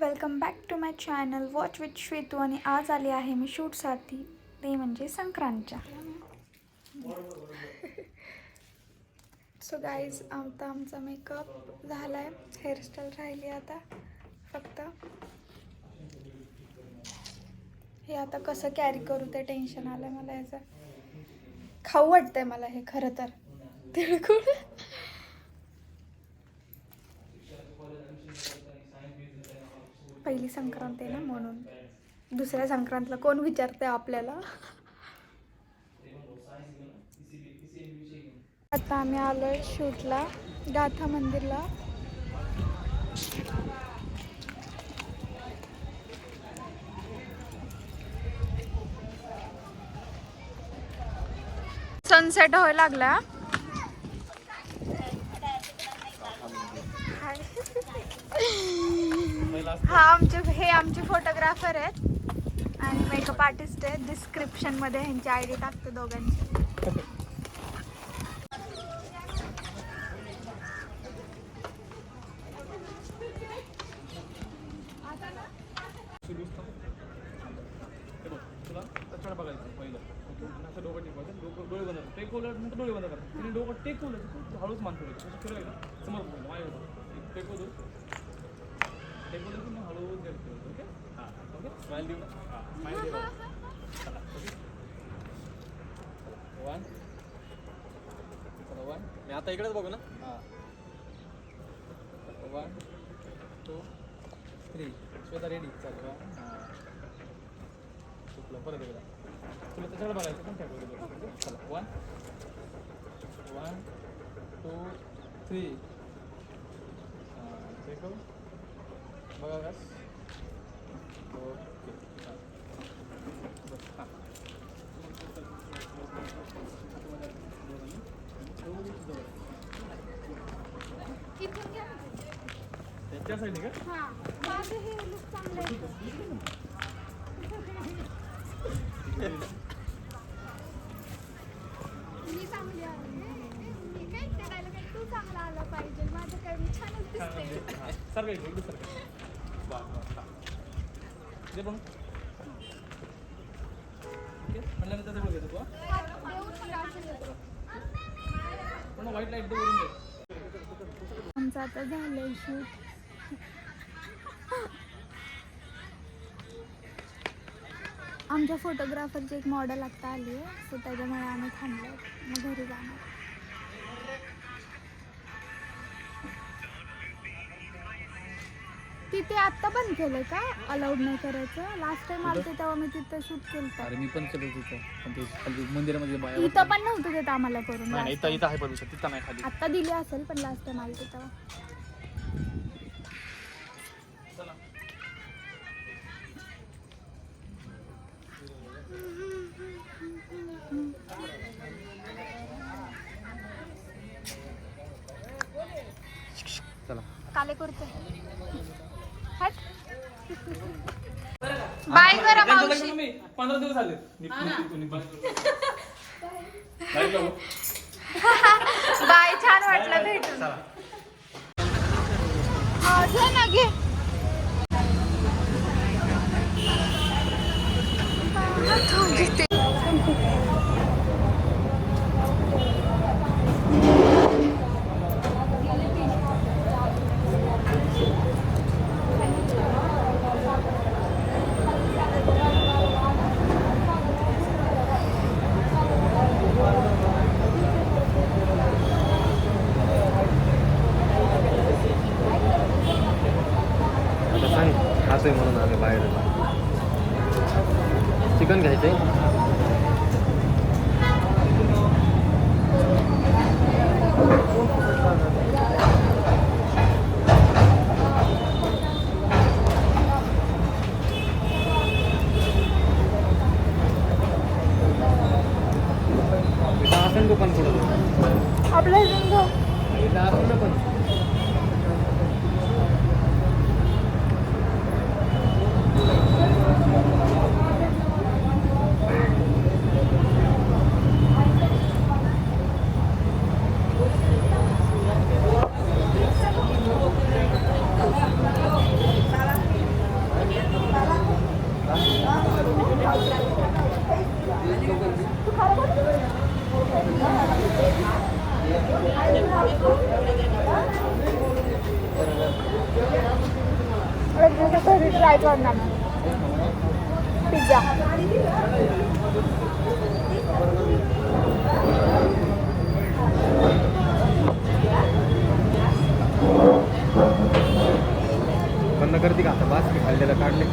Welcome back to my channel watch with Shwetu आणि आज आली आहे मी शूटसाठी ते म्हणजे संक्रांतच्या. सो गाईज आता आमचा मेकअप झाला आहे हेअरस्टाईल राहिली आता. फक्त. हे आता कसं कॅरी करू ते टेन्शन आलं आहे मला याचं. खाऊ वाटतंय मला हे खरं तर. तिळगुळ पहिली संक्रांत आहे ना म्हणून. दुसऱ्या संक्रांतला कोण विचारते आपल्याला? आता आम्ही आलो आहे शूटला गाथा मंदिरला. सनसेट व्हायला लागला. हा आमचे हे आमचे फोटोग्राफर आहेत. आणि मेकअप आर्टिस्ट आहेत. डिस्क्रिप्शनमध्ये ह्यांची आय डी टाकते दोघांची. डोळे बंद कर डोळे बंद कर. डोकं टेकवलं हळूच मानतो फिरवायचं असं समोर हां. हां वन चला वन मी आता इकडेच बघू ना? हां. One two three Shweta ready हां. चुकलं. परत एकदा. तुला त्याच्याकडे बघायचं पण काय चला one one two three check बघा बस ओके हां. बस हां का मी चांगली आहे मी काय करायला काय तू चांगला आला पाहिजे माझं काय मी छानच दिसते सरका इकडे इकडे सरका बस दे पण ओके म्हणल्यानंतर सगळं घेतो तू पण व्हाईट लाइट करून दे आमचं आता झालंय शूट आमच्या फोटोग्राफरची एक मॉडेल आत्ता आली आहे सो त्याच्यामुळे आम्ही थांबलो मग घरी जाणार. तिथे आत्ता बंद केलं का अलाउड नाही करायचं. लास्ट टाइम आलते तेव्हा मी तिथं शूट केलं अरे मी पण केलं तिथं पण ते खाली मंदिरामध्ये बाया इथं पण नव्हतं देत आम्हाला करून. नाही नाही last इथं time. इथं आहे परमिशन तिथं नाही खाली. आत्ता दिली असेल पण लास्ट टाइम आलते तेव्हा. चला चला. काले करतो. बाय करा मावशी पंधरा दिवस झाले. बाय. छान वाटलं भेटून. घे ना घे घेते. आता सांग खातोय म्हणून आम्ही बाहेर चिकन घ्यायचं आहे असेल तो पण पुढं आपलं संघ इथं असेल ना पण माझ्या घरी ट्राय करणार पिझ्झा. बंद करते का? आता बास की खाल्लेलं काढले.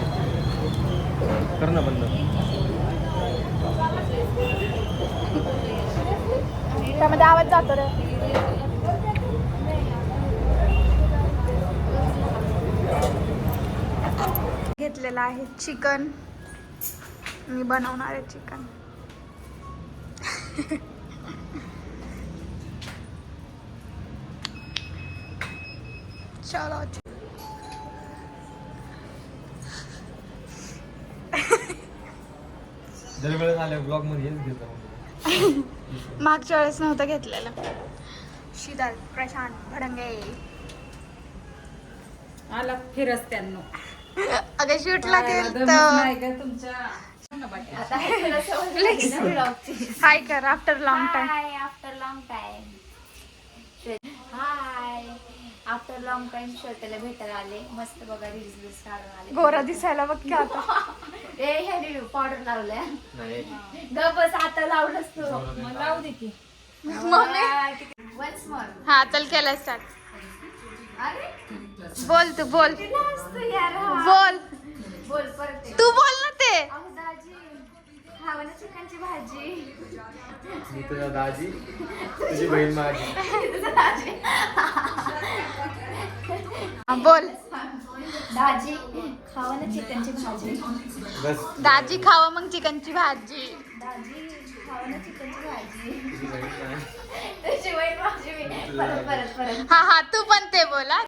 कर ना बंद. त्यामध्ये आवाज जातो रे. घेतलेलं आहे. चिकन मी बनवणार आहे चिकन चलो मागच्या वेळेस नव्हतं घेतलेलं. शीतल प्रशांत भडंगे. आला फिरस त्यांना. अगं शूटला हाय कर after long time hi after long time hi after long time श्वेताला भेटायला आले. मस्त बघा रील्स बिल्स काढून आले. गोरा दिसायला बघ की आता. ए ह्याने पावडर लावलंय. नाही. ग बस आता लावलंस तू. मग लावू दे. की. वन्स मोर हा चल केलं स्टार्ट अरे बोल तू बोल. बोल. बोल. तू बोल ना ते. चिकनची भाजी मी तुझा दाजी. तुझी बहीण माझी. हा, बोल. दाजी खावं ना चिकनची भाजी. बस. दाजी खावं मग चिकनची भाजी. दाजी खावं ना चिकनची भाजी. तुझी बहीण माझी. तुझी वय माझी. परत परत परत. हा हा तू पण ते बोला